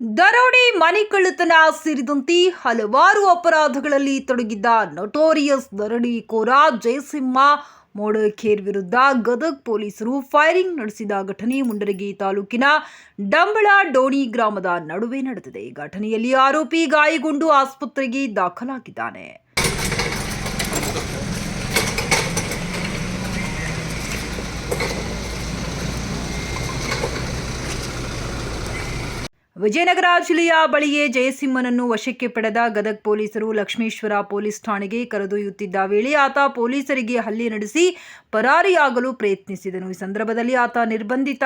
ದರೋಡೆ ಮನೆ ಕಳ್ಳತನ ಸೇರಿದಂತೆ ಹಲವಾರು ಅಪರಾಧಗಳಲ್ಲಿ ತೊಡಗಿದ್ದ ನೊಟೋರಿಯಸ್ ಕೋರಾ ಜಯಸಿಂಹ ಮೋಡಖೇರ್ ವಿರುದ್ಧ ಗದಗ್ ಪೊಲೀಸರು ಫೈರಿಂಗ್ ನಡೆಸಿದ ಘಟನೆ ಮುಂಡರಗಿ ತಾಲೂಕಿನ ಡಂಬಳ ಡೋಣಿ ಗ್ರಾಮದ ನಡುವೆ ನಡೆದಿದೆ. ಘಟನೆಯಲ್ಲಿ ಆರೋಪಿ ಗಾಯಗೊಂಡು ಆಸ್ಪತ್ರೆಗೆ ದಾಖಲಾಗಿದ್ದಾನೆ. ವಿಜಯನಗರ ಜಿಲ್ಲೆಯ ಬಳಿಯೇ ಜಯಸಿಂಹನನ್ನು ವಶಕ್ಕೆ ಪಡೆದ ಗದಗ್ ಪೊಲೀಸರು ಲಕ್ಷ್ಮೇಶ್ವರ ಪೊಲೀಸ್ ಠಾಣೆಗೆ ಕರೆದೊಯ್ಯುತ್ತಿದ್ದ ವೇಳೆ ಆತ ಪೊಲೀಸರಿಗೆ ಹಲ್ಲೆ ನಡೆಸಿ ಪರಾರಿಯಾಗಲು ಪ್ರಯತ್ನಿಸಿದನು. ಈ ಸಂದರ್ಭದಲ್ಲಿ ಆತ ನಿರ್ಬಂಧಿತ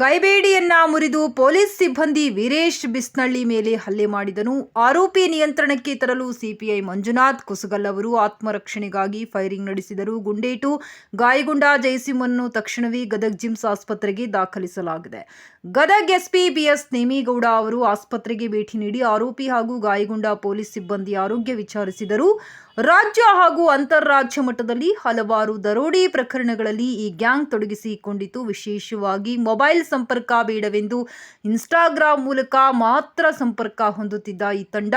ಕೈಬೇಡಿಯನ್ನ ಮುರಿದು ಪೊಲೀಸ್ ಸಿಬ್ಬಂದಿ ವೀರೇಶ್ ಬಿಸ್ನಳ್ಳಿ ಮೇಲೆ ಹಲ್ಲೆ ಮಾಡಿದನು. ಆರೋಪಿ ನಿಯಂತ್ರಣಕ್ಕೆ ತರಲು ಸಿಪಿಐ ಮಂಜುನಾಥ್ ಕುಸುಗಲ್ ಅವರು ಆತ್ಮರಕ್ಷಣೆಗಾಗಿ ಫೈರಿಂಗ್ ನಡೆಸಿದರು. ಗುಂಡೇಟು, ಗಾಯಗೊಂಡ ಜಯಸಿಂಹನ್ನು ತಕ್ಷಣವೇ ಗದಗ್ ಜಿಮ್ಸ್ ಆಸ್ಪತ್ರೆಗೆ ದಾಖಲಿಸಲಾಗಿದೆ. ಗದಗ್ ಎಸ್ಪಿ ಬಿಎಸ್ ನೇಮಿಗೌಡ ಅವರು ಆಸ್ಪತ್ರೆಗೆ ಭೇಟಿ ನೀಡಿ ಆರೋಪಿ ಹಾಗೂ ಗಾಯಗೊಂಡ ಪೊಲೀಸ್ ಸಿಬ್ಬಂದಿ ಆರೋಗ್ಯ ವಿಚಾರಿಸಿದರು. ರಾಜ್ಯ ಹಾಗೂ ಅಂತಾರಾಜ್ಯ ಮಟ್ಟದಲ್ಲಿ ಹಲವಾರು ದರೋಡೆ ಪ್ರಕರಣಗಳಲ್ಲಿ ಈ ಗ್ಯಾಂಗ್ ತೊಡಗಿಸಿಕೊಂಡಿತು. ವಿಶೇಷವಾಗಿ ಮೊಬೈಲ್ ಸಂಪರ್ಕ ಬೇಡವೆಂದು ಇನ್ಸ್ಟಾಗ್ರಾಂ ಮೂಲಕ ಮಾತ್ರ ಸಂಪರ್ಕ ಹೊಂದುತ್ತಿದ್ದ ಈ ತಂಡ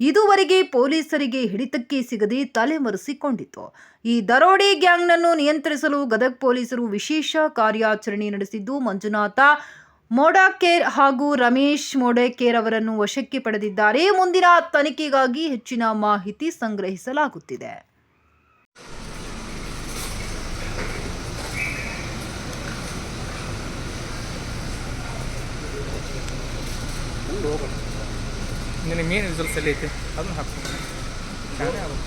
ಇದುವರೆಗೆ ಪೊಲೀಸರಿಗೆ ಹಿಡಿತಕ್ಕೆ ಸಿಗದೆ ತಲೆಮರೆಸಿಕೊಂಡಿತು ಈ ದರೋಡೆ ಗ್ಯಾಂಗ್ನನ್ನು ನಿಯಂತ್ರಿಸಲು ಗದಗ್ ಪೊಲೀಸರು ವಿಶೇಷ ಕಾರ್ಯಾಚರಣೆ ನಡೆಸಿದ್ದು, ಮಂಜುನಾಥ ಮೋಡಾಕೇರ್ ಹಾಗೂ ರಮೇಶ್ ಮೋಡೇಕೇರ್ ಅವರನ್ನು ವಶಕ್ಕೆ ಪಡೆದಿದ್ದಾರೆ. ಮುಂದಿನ ತನಿಖೆಗಾಗಿ ಹೆಚ್ಚಿನ ಮಾಹಿತಿ ಸಂಗ್ರಹಿಸಲಾಗುತ್ತಿದೆ. ನಿನಗೆ ಮೇನ್ ರಿಸಲ್ಟ್ಸ್ ಎಲ್ಲ ಐತೆ? ಅದನ್ನು ಹಾಕ್ತೀನಿ ಶಾಣೆ ಆಗ್ಬೇಕು.